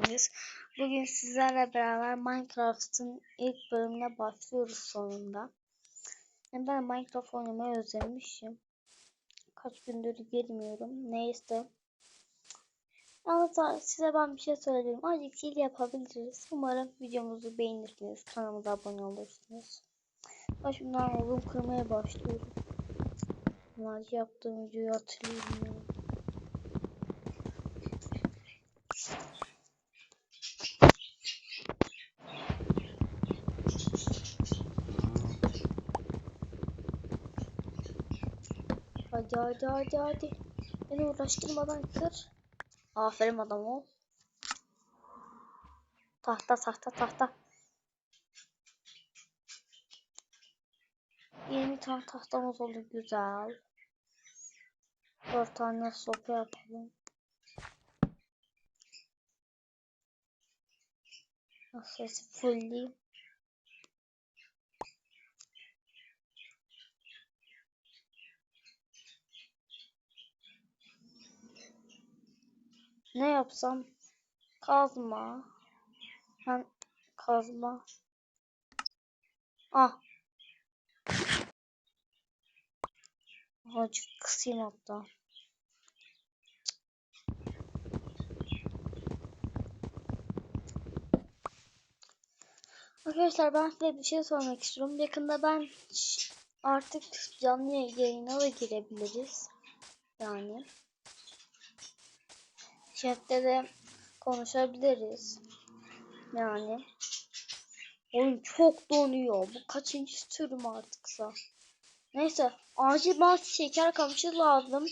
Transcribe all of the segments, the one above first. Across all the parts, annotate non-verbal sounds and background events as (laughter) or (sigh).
geldiniz. Bugün sizlerle beraber Minecraft'ın ilk bölümüne başlıyoruz sonunda. Ben Minecraft oynamayı özlemişim. Kaç gündür girmiyorum. Neyse. Yalnız size ben bir şey söyleyeyim. Azıcık hile yapabiliriz. Umarım videomuzu beğenirsiniz. Kanalımıza abone olursunuz. Başımdan oğlum kırmaya başlıyorum. Naci yaptığım videoyu hatırlıyorum. ya. Hadi hadi hadi hadi. Beni uğraştırmadan kır. Aferin adam ol. Tahta tahta tahta. 20 tane tahtamız oldu güzel. 4 tane sopa yapalım. Nasıl fullleyeyim. Ne yapsam? Kazma. Ben kazma. Ah. Azıcık kısayım hatta. Arkadaşlar ben size bir şey sormak istiyorum. Yakında ben artık canlı yayına da girebiliriz. Yani. Chatte de konuşabiliriz. Yani. Oyun çok donuyor. Bu kaçıncı türüm artıksa. Neyse. Acil bana şeker kamışı lazım.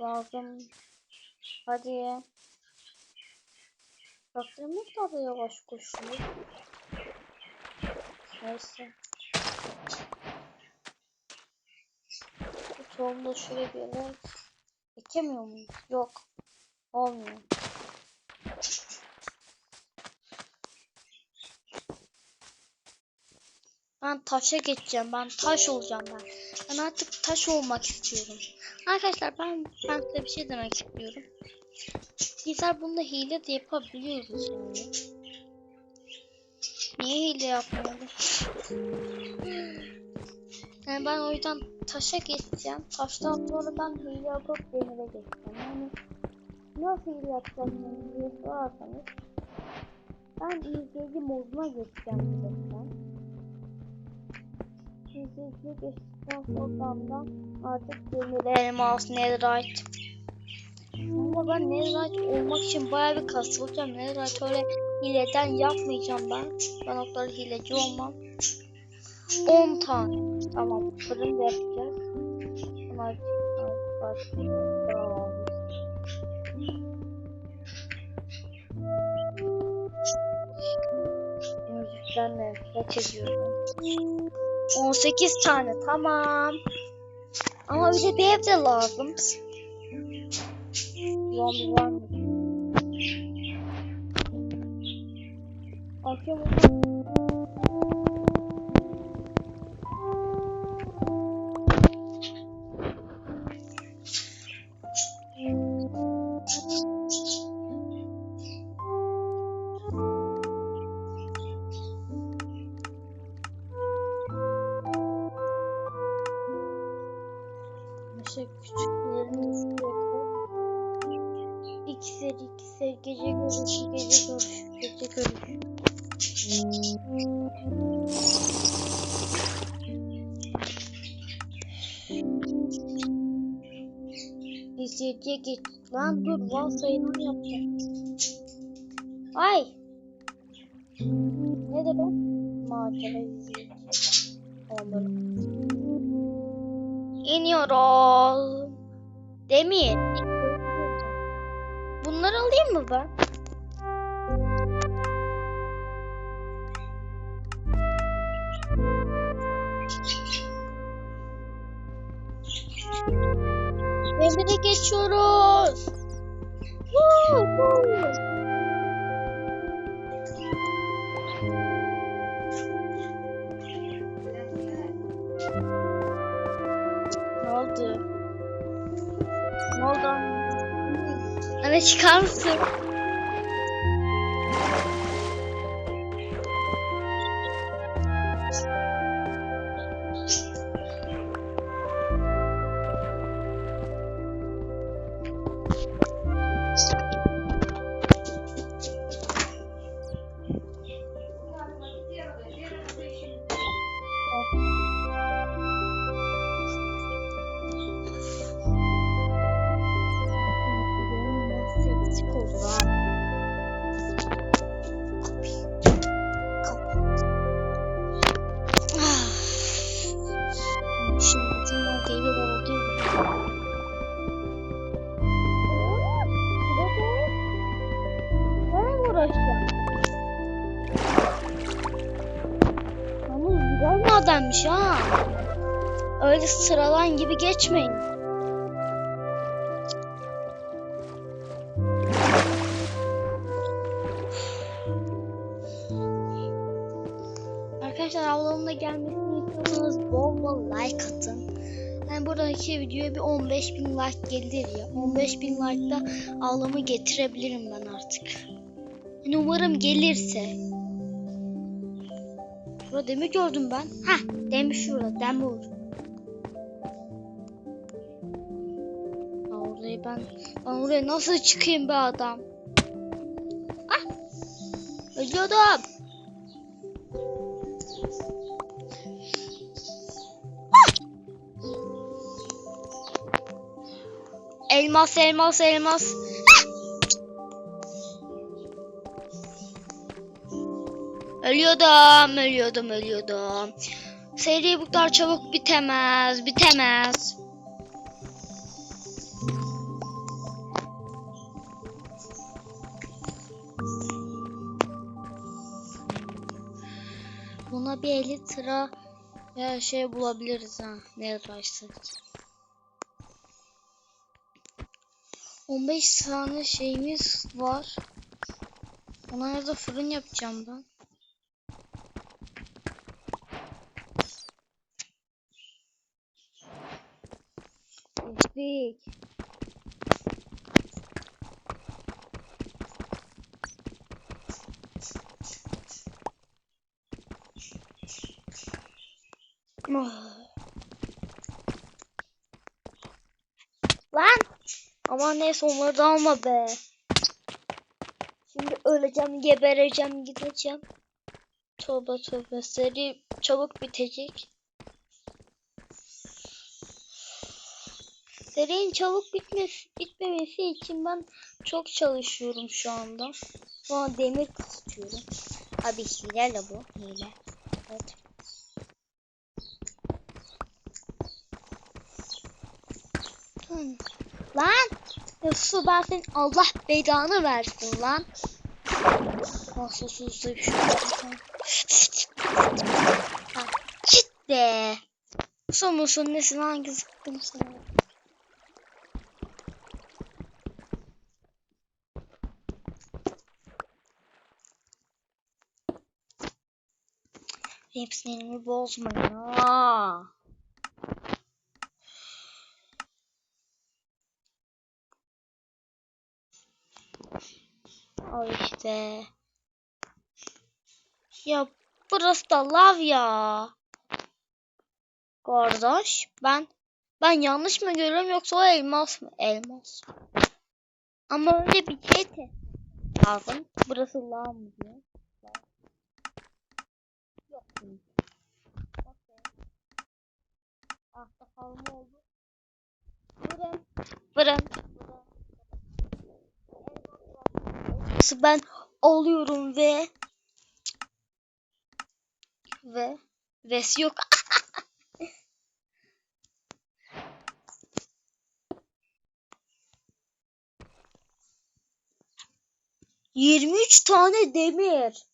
Lazım. Hadi. Baktım ne kadar yavaş koşuyor. Neyse. Bu tohumu da şuraya bir yere ekemiyor muyum? Yok. Olmuyor. Ben taşa geçeceğim. Ben taş olacağım ben. Ben artık taş olmak istiyorum. Arkadaşlar ben, ben size bir şey demek istiyorum. Bizler bunda hile de yapabiliyoruz. Niye hile yapmıyoruz? Yani ben o yüzden taşa geçeceğim. Taştan sonra ben hile yapıp demire geçeceğim. Yani nasıl hile yapacağım diye sorarsanız ben izleyici moduna geçeceğim direkten. İzleyici geçtikten sonra da artık demire elmas netherite ama ben Netherite olmak için bayağı bir kasılacağım. Netherite öyle hileden yapmayacağım ben. Ben o kadar hileci olmam. 10 tane. Tamam fırın da yapacağız. Ama Tamam. Müzikten nefret ediyorum. 18 tane tamam. Ama bir de bir ev de lazım. Zombi var mı? Akşam İzleyiciye geç. Lan dur, van sayını yapacağım. Ay! Ne de ben? Macera. Onları. İniyorum. Demir. Bunları alayım mı ben? Demire geçiyoruz. Ne oldu? Ne oldu? Hadi çıkar mısın? Uğraşacağım? Ama güzel adammış ha. Öyle sıralan gibi geçmeyin. Arkadaşlar ablamın da gelmesini istiyorsanız bol bol like atın. Yani buradaki videoya bir 15 bin like gelir ya. 15 bin like'da ablamı getirebilirim ben artık. Umarım gelirse. Şurada demir gördüm ben. Ha, demir şurada, demir. Ha, orayı ben, ben oraya nasıl çıkayım be adam? Ah! Ölüyordum. Elmas, elmas, elmas. Ölüyordum, ölüyordum, ölüyordum. Seri bu kadar çabuk bitemez, bitemez. Buna bir 50 lira ya şey bulabiliriz ha. Ne uğraşsak. 15 tane şeyimiz var. Onlara da fırın yapacağım ben. Geçtik. Ah. Lan! Aman neyse onları da alma be. Şimdi öleceğim, gebereceğim, gideceğim. Tövbe tövbe seri çabuk bitecek. Serinin çabuk bitmesi, bitmemesi için ben çok çalışıyorum şu anda. An demir kısıtıyorum. Abi hileyle bu. Hile. Evet. Hmm. Lan! Yusuf ben senin Allah belanı versin lan. Nasıl şu an. Ha, Git be. Musun musun nesin hangi zıkkım sana? Hepsini bozmayın ha. Al işte. Ya burası da lav ya. Kardeş ben ben yanlış mı görüyorum yoksa o elmas mı? Elmas. Ama öyle bir şey lazım. Burası lav mı diyor. Ben alıyorum ve ve vesi yok. (laughs) Yirmi üç tane demir.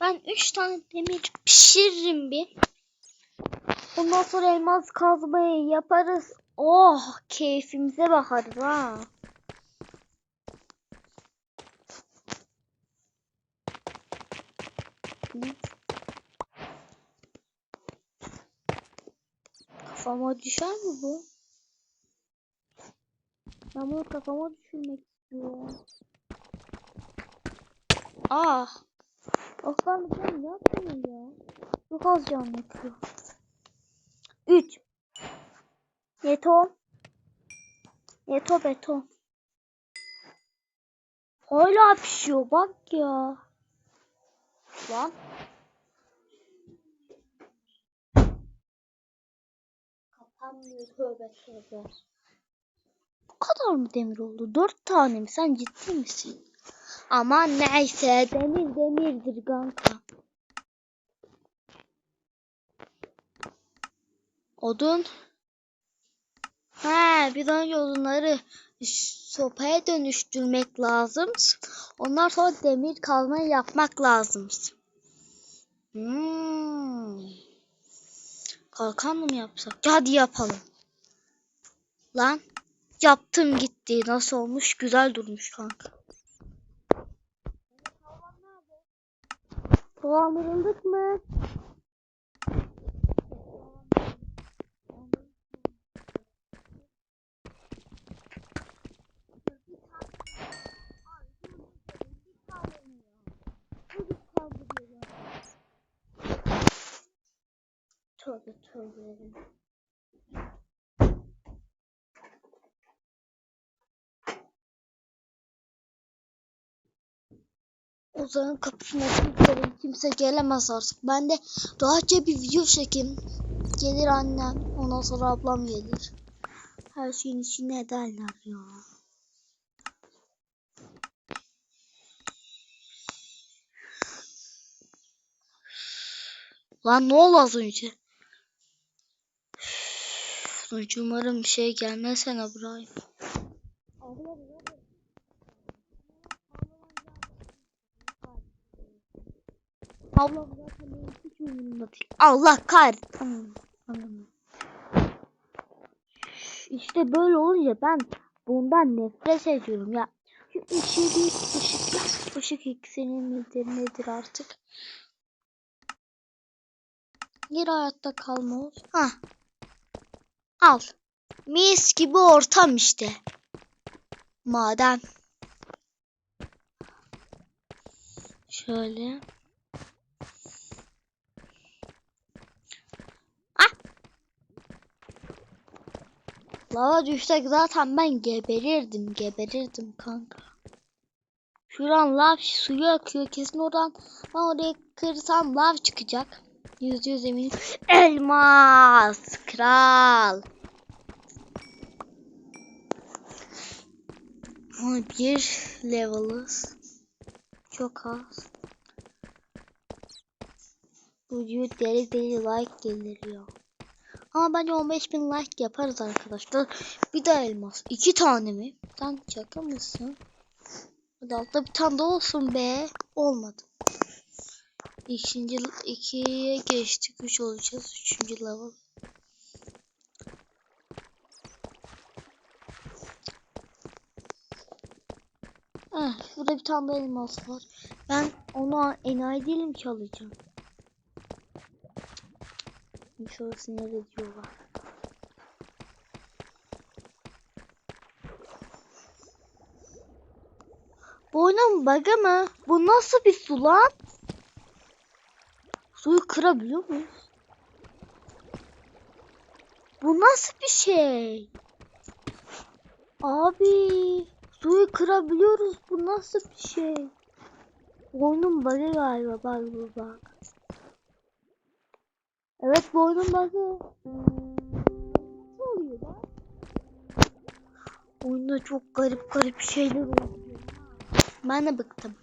Ben üç tane demir pişiririm bir. Ondan sonra elmas kazmayı yaparız. Oh keyfimize bakarız ha. Kafama düşer mi bu? Ben bunu kafama düşürmek istiyorum. Ah. Osman sen ne yapıyorsun ya? Çok az can yakıyor. 3 Yeto. Yeto beton. Hala pişiyor bak ya. Lan. Kapanmıyor tövbe tövbe. Bu kadar mı demir oldu? Dört tane mi? Sen ciddi misin? Aman neyse demir demirdir kanka. Odun. He bir önce odunları sopaya dönüştürmek lazım. Ondan sonra demir kazma yapmak lazım. Hmm. Kalkan mı yapsak? Hadi yapalım. Lan yaptım gitti. Nasıl olmuş? Güzel durmuş kanka. Dolandırıldık mı? Tövbe tövbe. Ozan'ın kapısına kilitledim. Kimse gelemez artık. Ben de rahatça bir video çekeyim. Gelir annem. Ondan sonra ablam gelir. Her şeyin içine ederler ya. Lan ne oldu az önce? Üf, Umarım şey gelmezsen İbrahim. Ablam zaten benim hiç umurumda değil. Allah kahretsin. İşte böyle olunca ben bundan nefret ediyorum ya. Şu ışığı bir ışık, ışık ekseni midir nedir artık. Bir hayatta kalma olsun. Hah. Al. Mis gibi ortam işte. Maden. Şöyle. Lava düşsek zaten ben geberirdim, geberirdim kanka. Şuran lav suyu akıyor kesin oradan ben oraya kırsam lav çıkacak. Yüzde yüz eminim. Elmas kral. Bir level'ız. Çok az. Bu deli deli like geliriyor. Ama bence 15 bin like yaparız arkadaşlar. Bir de elmas. iki tane mi? Sen şaka mısın? Hadi altta bir tane daha olsun be. Olmadı. İkinci ikiye geçtik. Üç olacağız. Üçüncü level. Ah, burada bir tane daha elmas var. Ben onu enayi değilim ki alacağım. İnşallah sinir ediyorlar. Bu oyunun bug'ı mı? Bu nasıl bir su lan? Suyu kırabiliyor muyuz? Bu nasıl bir şey? Abi suyu kırabiliyoruz. Bu nasıl bir şey? Oyunun bug'ı galiba. Bak bu bak. Evet bu oyunun bug'ı. Ne oluyor lan? Oyunda çok garip garip şeyler oluyor. Ben de bıktım.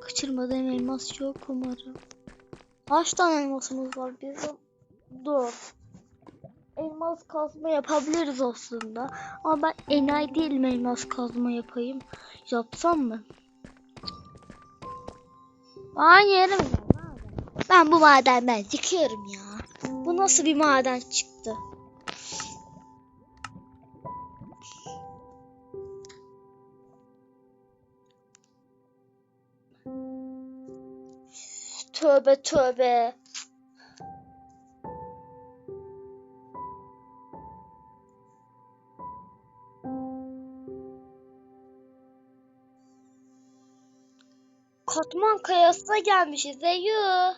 Kaçırmadığım elmas yok umarım. Kaç tane elmasımız var bizim? Dur. Elmas kazma yapabiliriz aslında. Ama ben enayi değilim elmas kazma yapayım. Yapsam mı? Hayır. Ben bu madenden çıkıyorum ya. Bu nasıl bir maden çıktı? Tövbe tövbe. Katman kayasına gelmişiz Eyü.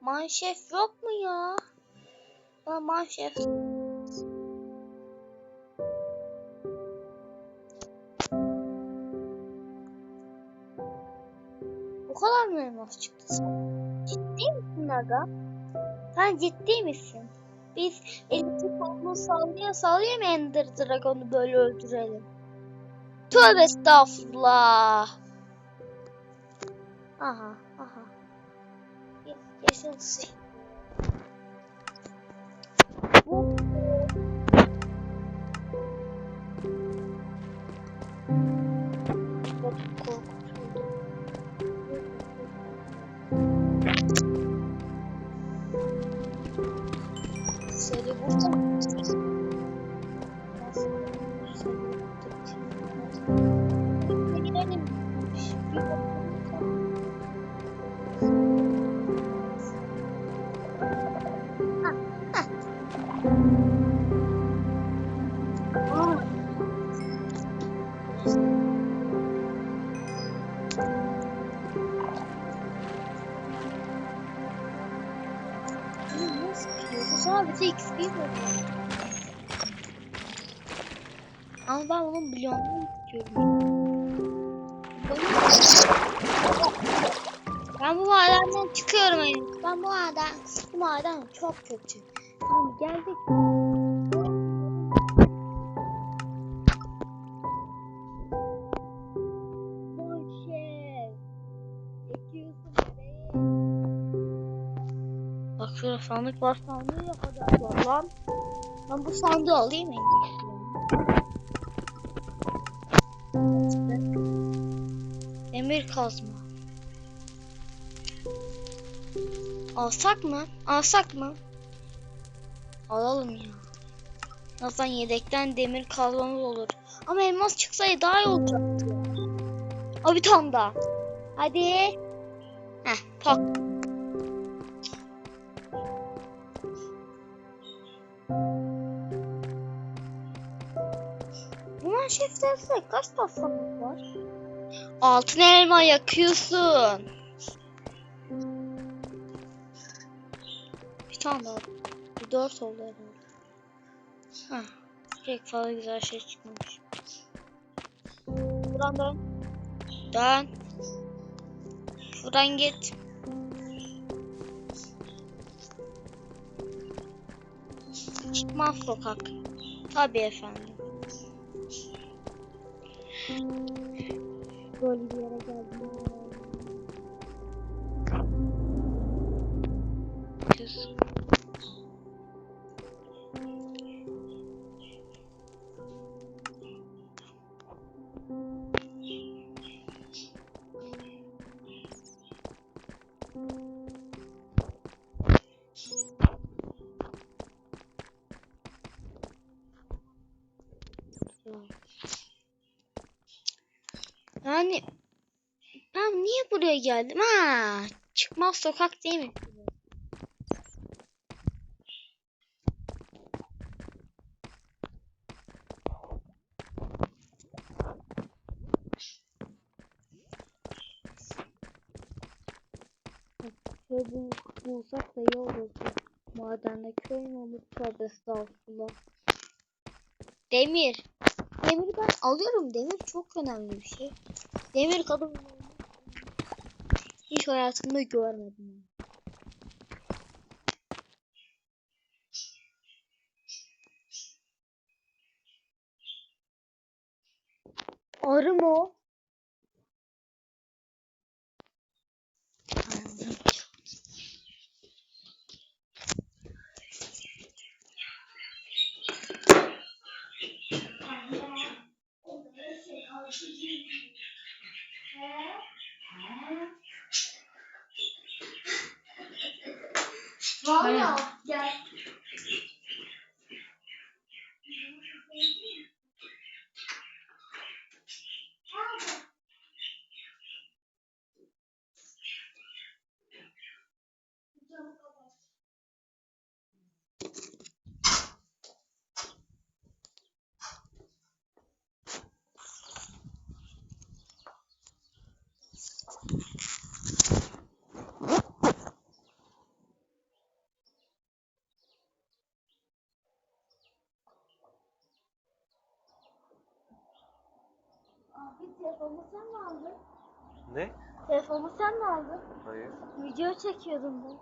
Manşef yok mu ya? Bana manşef. Bu kadar mı elmas çıktı? Ciddi misin Aga? Sen ciddi misin? Biz elimizi kolunu sallaya sallaya mı Ender Dragon'u böyle öldürelim? Tövbe estağfurullah. Aha aha. Yaşasın. Bu Bu sadece XP veriyor. Ama ben onun bloğunu istiyorum. Ben bu madenden çıkıyorum henüz. Ben bu maden, bu maden çok kötü. Tamam geldik. Sandık var. Sandığı ne kadar lan? Ben bu sandığı alayım en. Demir kazma. Alsak mı? Alsak mı? Alalım ya. Azdan yedekten demir kazmamız olur. Ama elmas çıksaydı daha iyi olacaktı. Aa bir tane daha. Hadi. Heh pak. Manşeftlerse kaç taslamak var? Altın elma yakıyorsun. Bir tane daha. Bir dört oldu herhalde. Pek fazla güzel şey çıkmamış. Buradan dön. Dön. Şuradan git. Çıkmaz sokak. Tabii efendim. Böyle bir buraya geldim? Ha, çıkmaz sokak değil mi? Köy bul bulsak da iyi olurdu. Madende köy mü olur? Tövbe estağfurullah. Demir. Demir ben alıyorum. Demir çok önemli bir şey. Demir kadın hiç hayatımda görmedim. Arı mı o? Abi telefonu sen mi aldın? Ne? Telefonu sen mi aldın? Hayır. Video çekiyordum ben.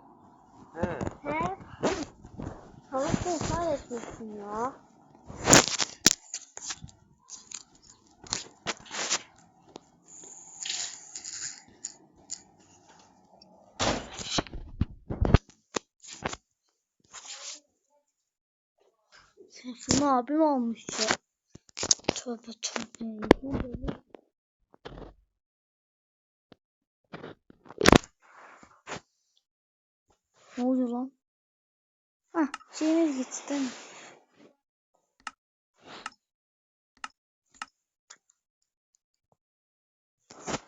He. He? Salak sen kahretmesin ya. Telefonu abim almış ya. Tövbe tövbe. Bu böyle. Ne oluyor lan? Hah şeyimiz gitti değil mi?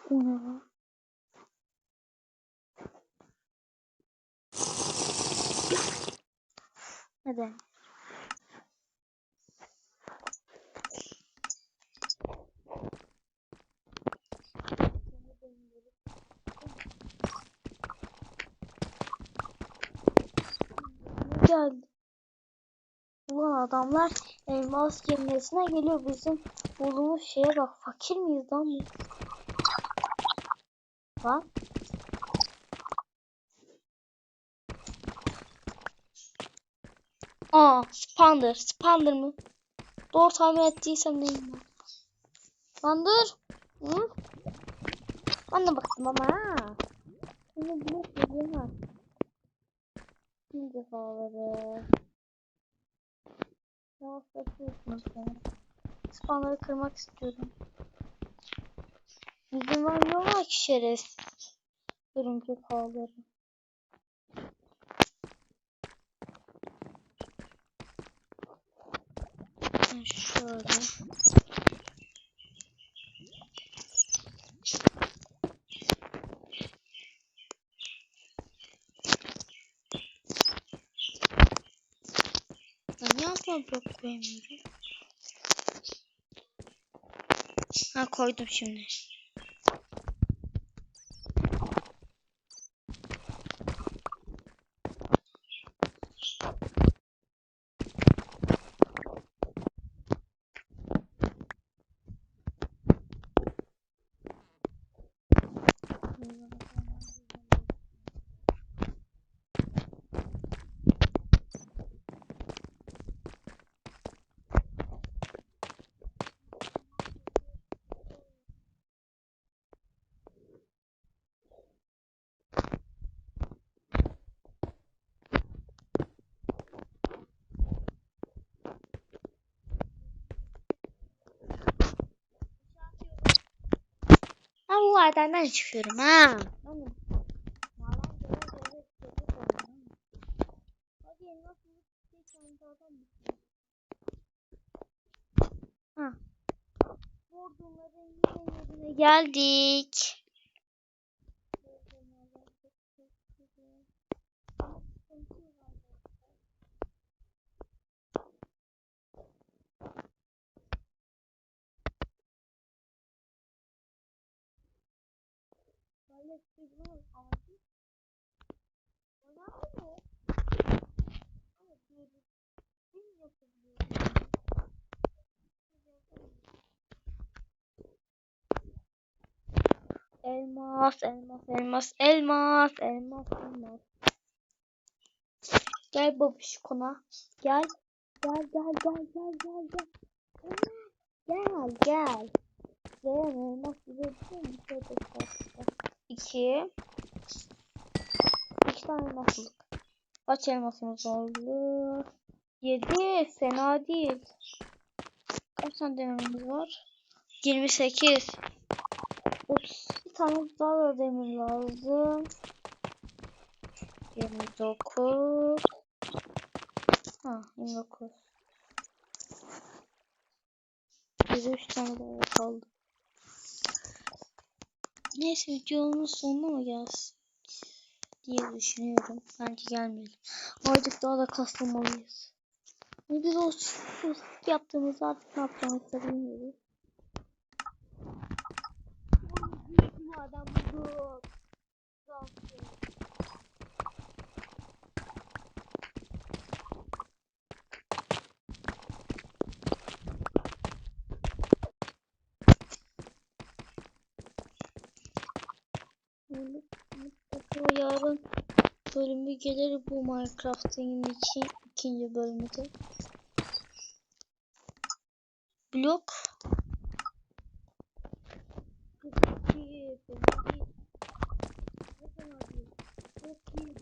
O ne lan? Hadi. Ne geldi? Adamlar elmas gemilesine geliyor bizim bulduğumuz şeye bak fakir miyiz lan biz? Bak. Aa Spander. Spander mı? Doğru tahmin ettiysem neyim ben? Spander. Hı? Ben de baktım ama ha. Şimdi bunu söyleyemem. Şimdi havaları. Ya satıyorsunuz beni. Spawnları kırmak istiyorum. Bizim var ki şeref. Örümcek ağları. Şöyle. Ben niye blok koyamıyorum? Ha koydum şimdi. Ben bu vadenden çıkıyorum ha. Yerine geldik. Elmas, elmas, elmas, elmas, elmas, elmas. Gel babiş kona. Gel. Gel, gel, gel, gel, gel, gel. Gel, gel. Gel, elmas gibi bir şey de 2 2 tane elmaslık. Kaç elmasımız oldu? 7 fena değil. Kaç tane demirimiz var? 28 32 tane daha da demir lazım. 29 Ha 29 Bize 3 tane daha kaldı. Neyse videonun sonuna mı gelsin? diye düşünüyorum. Bence gelmeyelim. Artık daha da kasılmalıyız. Ne biz o fıstık yaptığımız artık ne yapacağımızı bilmiyoruz. Bu adam bu. Yani mutlaka yarın bölümü gelir bu Minecraft'ın için ikinci bölümü de. Blok. Çok iyi, fena değil. Çok iyi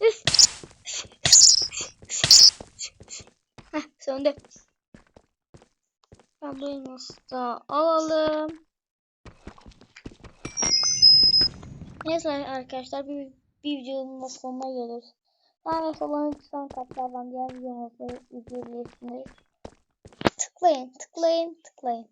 Üf. Heh, söndü. Elması da alalım. Neyse arkadaşlar bir, bir videonun sonuna geliyoruz. Lanet olan lütfen katlardan diğer videomuzu izleyebilirsiniz. Tıklayın, tıklayın, tıklayın.